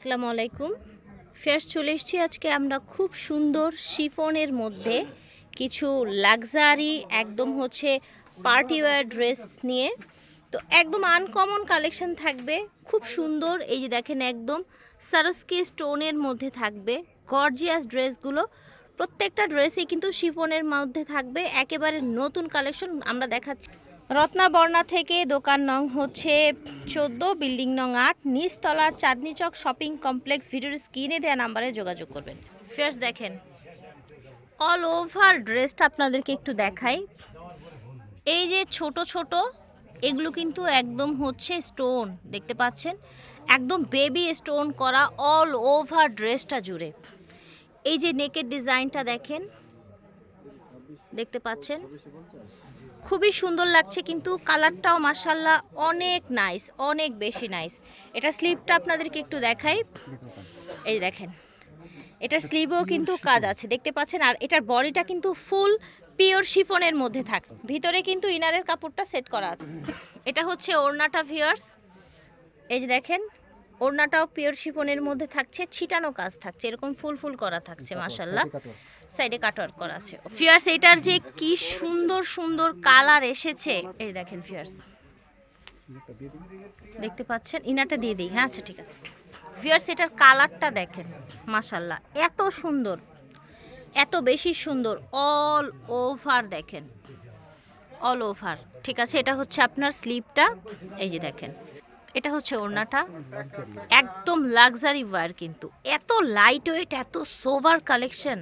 আসসালামু আলাইকুম। ফেয়ার্স চলে এসেছি আজকে আমরা খুব সুন্দর শিফনের মধ্যে। কিছু লাক্সারি, একদম হচ্ছে পার্টি ওয়্যার ড্রেস নিয়ে। তো একদম আনকমন কালেকশন থাকবে। খুব সুন্দর, এই যে দেখেন একদম সারস্কি স্টোনের মধ্যে থাকবে। গর্জিয়াস ড্রেসগুলো। প্রত্যেকটা ড্রেসই কিন্তু শিফনের মধ্যে থাকবে। একেবারে নতুন কালেকশন আমরা দেখাচ্ছি। রত্নাবর্ণা থেকে দোকান নং হচ্ছে চোদ্দ, বিল্ডিং নং আট, নিচতলা চাঁদনি চক শপিং কমপ্লেক্স। ভিডিওর স্ক্রিনে দেওয়া নাম্বারে যোগাযোগ করবেন। ফেয়ার্স, দেখেন অল ওভার ড্রেসটা আপনাদেরকে একটু দেখাই। এই যে ছোট ছোট, এগুলো কিন্তু একদম হচ্ছে স্টোন দেখতে পাচ্ছেন? একদম বেবি স্টোন করা অল ওভার ড্রেসটা জুড়ে। এই যে নেকের ডিজাইনটা দেখেন, দেখতে পাচ্ছেন? খুবই সুন্দর লাগছে, কিন্তু কালারটাও মাসাল্লাহ অনেক নাইস অনেক বেশি নাইস এটা স্লিপটা আপনাদেরকে একটু দেখাই। এই দেখেন, এটার স্লিভেও কিন্তু কাজ আছে, দেখতে পাচ্ছেন? আর এটার বডিটা কিন্তু ফুল পিওর শিফনের মধ্যে থাকে, ভিতরে কিন্তু ইনারের কাপড়টা সেট করা আছে। এটা হচ্ছে ওড়নাটা ভিয়ার্স এই যে দেখেন ওড়নাটাও পিওর শিফনের মধ্যে থাকছে ছিটানো কাজ থাকছে এরকম ফুল ফুল করা থাকছে মাসাল্লাহ সাইডে কাটওয়ার্ক। করা আছে। ফিয়ার্স এটার যে কি সুন্দর সুন্দর কালার এসেছে এই দেখেন ফিয়ার্স। দেখতে পাচ্ছেন? ইনারটা দিয়ে দিই হ্যাঁ আচ্ছা ঠিক আছে। ফিয়ার্স এটার কালারটা দেখেন মাসাল্লাহ এত সুন্দর এত বেশি সুন্দর অল ওভার দেখেন অল ওভার ঠিক আছে এটা হচ্ছে আপনার স্লিপটা এই যে দেখেন। এটা হচ্ছে ওড়নাটা। একদম লাক্সারি ওয়্যার কিন্তু। এত লাইট ওয়েট এত সোভার কালেকশন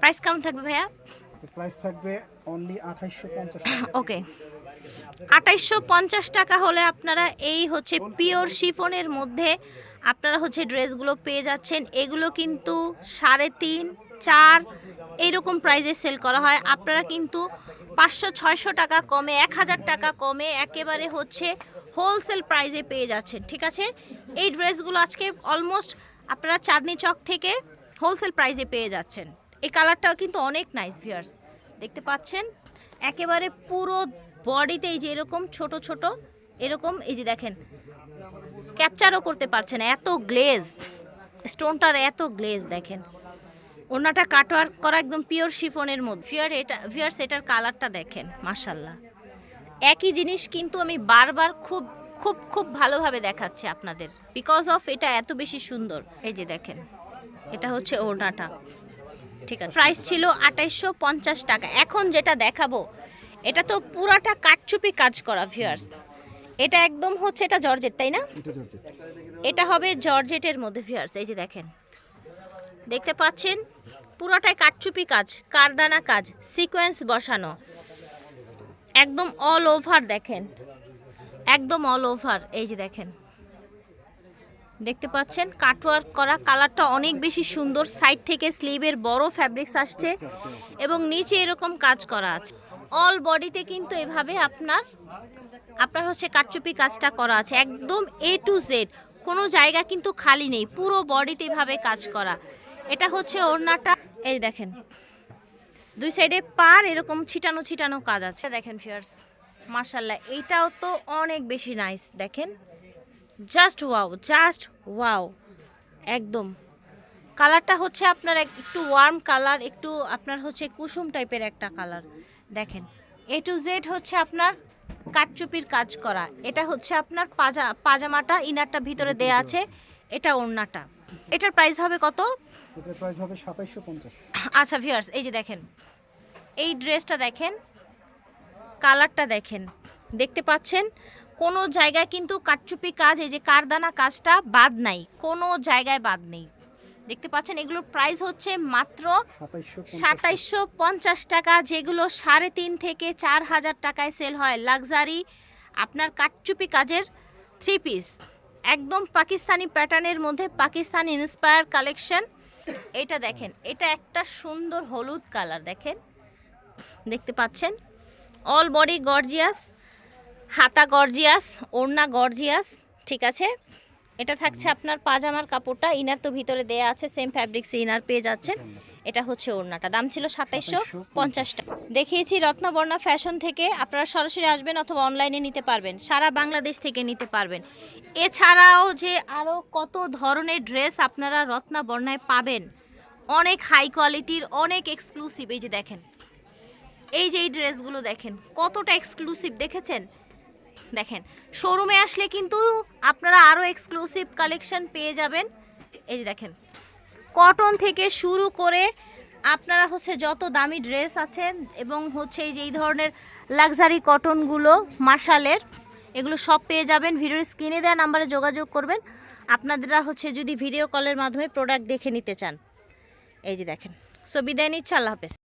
প্রাইস কেমন থাকবে ভাইয়া? প্রাইস থাকবে অনলি আঠাইশশো ওকে আঠাইশশো পঞ্চাশ টাকা হলে আপনারা এই হচ্ছে পিওর শিফনের মধ্যে আপনারা হচ্ছে ড্রেসগুলো পেয়ে যাচ্ছেন। এগুলো কিন্তু সাড়ে তিন চার এইরকম প্রাইজে সেল করা হয়। আপনারা কিন্তু পাঁচশো ছয়শো টাকা কমে এক হাজার টাকা কমে একেবারে হচ্ছে হোলসেল প্রাইজে পেয়ে যাচ্ছেন, ঠিক আছে? এই ড্রেসগুলো আজকে অলমোস্ট আপনারা চাঁদনি চক থেকে হোলসেল প্রাইজে পেয়ে যাচ্ছেন। এই কালারটাও কিন্তু অনেক নাইস ভিয়ার্স দেখতে পাচ্ছেন? একেবারে পুরো বডিতে এই যে এরকম ছোট ছোট, এরকম, এই যে দেখেন ক্যাপচারও করতে পারছেন, এত গ্লেজ স্টোনটার এত গ্লেজ দেখেন। ওনাটা কাটওয়ার্ক করা একদম পিওর শিফনের মধ্যে। ভিয়ার এটা ফিয়ার্স এটার কালারটা দেখেন মাসাল্লাহ একই জিনিস কিন্তু আমি বারবার খুব খুব খুব ভালোভাবে দেখাচ্ছি আপনাদের। বিকজ অফ এটা এত বেশি সুন্দর। এই যে দেখেন এটা হচ্ছে ওড়নাটা। ঠিক আছে। প্রাইস ছিল আঠাইশশো পঞ্চাশ টাকা। এখন যেটা দেখাবো এটা তো পুরাটা কাটচুপি কাজ করা ভিউয়ার্স এটা একদম হচ্ছে এটা জর্জেট তাই না? এটা এটা হবে জর্জেটের মধ্যে ভিউয়ার্স এই যে দেখেন দেখতে পাচ্ছেন? পুরোটাই কাটচুপি কাজ কারদানা কাজ সিকোয়েন্স বসানো। একদম অল ওভার দেখেন। একদম অল ওভার এই যে দেখেন। দেখতে পাচ্ছেন কাটওয়ার্ক করা কালারটা অনেক বেশি সুন্দর সাইড থেকে স্লিভের বড় ফ্যাব্রিক্স আসছে এবং নিচে এরকম কাজ করা আছে। অল বডিতে কিন্তু এভাবে আপনার আপনার হচ্ছে কাটচুপি কাজটা করা আছে। একদম এ টু জেড কোনো জায়গা কিন্তু খালি নেই, পুরো বডিতে এভাবে কাজ করা। এটা হচ্ছে ওড়নাটা, এই দেখেন। দুই সাইডে পার এরকম ছিটানো ছিটানো কাজ আছে। দেখেন ফিয়ার্স মার্শাল্লাহ এইটাও তো অনেক বেশি নাইস দেখেন। জাস্ট ওয়াও জাস্ট ওয়াও একদম। কালারটা হচ্ছে আপনার এক- একটু ওয়ার্ম কালার একটু আপনার হচ্ছে কুসুম টাইপের একটা কালার দেখেন। এ টু জেড হচ্ছে আপনার কাটচুপির কাজ করা, এটা হচ্ছে আপনার পাজা, পাজামাটা ইনারটা ভিতরে দেয়া আছে, এটা ওড়নাটা। এটার প্রাইস হবে কত? এটার প্রাইস হবে সাতাইশশো পঞ্চাশ। আচ্ছা ভিউয়ার্স এই যে দেখেন এই ড্রেসটা দেখেন কালারটা দেখেন দেখতে পাচ্ছেন? কোনো জায়গায় কিন্তু কাটচুপি কাজ এই যে কারদানা কাজটা বাদ নাই কোনো জায়গায় বাদ নেই। দেখতে পাচ্ছেন এগুলোর প্রাইস হচ্ছে মাত্র সাতাইশশো সাতাইশশো পঞ্চাশ টাকা যেগুলো সাড়ে তিন থেকে চার হাজার টাকায় সেল হয়। লাক্সারি আপনার কাটচুপি কাজের থ্রি পিস একদম পাকিস্তানি প্যাটার্নের মধ্যে পাকিস্তান ইন্সপায়ার কালেকশন। এটা দেখেন, এটা একটা সুন্দর হলুদ কালার দেখেন। দেখতে পাচ্ছেন? অল বডি গর্জিয়াস হাতা গর্জিয়াস ওড়না গর্জিয়াস ঠিক আছে? এটা থাকছে আপনার পাজামার কাপড়টা, ইনার তো ভিতরে দেয়া আছে সেম ফ্যাব্রিক্স ইনার পেয়ে যাচ্ছেন। এটা হচ্ছে ওড়নাটা। দাম ছিল সাতাইশশো পঞ্চাশ টাকা। দেখিয়েছি রত্নবর্ণা ফ্যাশন থেকে আপনারা সরাসরি আসবেন অথবা অনলাইনে নিতে পারবেন। সারা বাংলাদেশ থেকে নিতে পারবেন। এছাড়াও যে আরও কত ধরনের ড্রেস আপনারা রত্নাবর্ণায় পাবেন অনেক হাই কোয়ালিটির অনেক এক্সক্লুসিভ এই যে দেখেন। এই যে এই ড্রেসগুলো দেখেন কতটা এক্সক্লুসিভ দেখেছেন? দেখেন শোরুমে আসলে কিন্তু আপনারা আরও এক্সক্লুসিভ কালেকশন পেয়ে যাবেন। এই যে দেখেন কটন থেকে শুরু করে আপনারা হচ্ছে যত দামি ড্রেস আছেন এবং হচ্ছে এই যে এই ধরনের লাক্সারি কটনগুলো মার্শালের, এগুলো সব পেয়ে যাবেন। ভিডিওর স্ক্রিনে দেওয়া নাম্বারে যোগাযোগ করবেন। আপনারা হচ্ছে যদি ভিডিও কলের মাধ্যমে প্রোডাক্ট দেখে নিতে চান। এই যে দেখেন। সো বিদায় নিচ্ছে, আল্লাহ হাফেজ।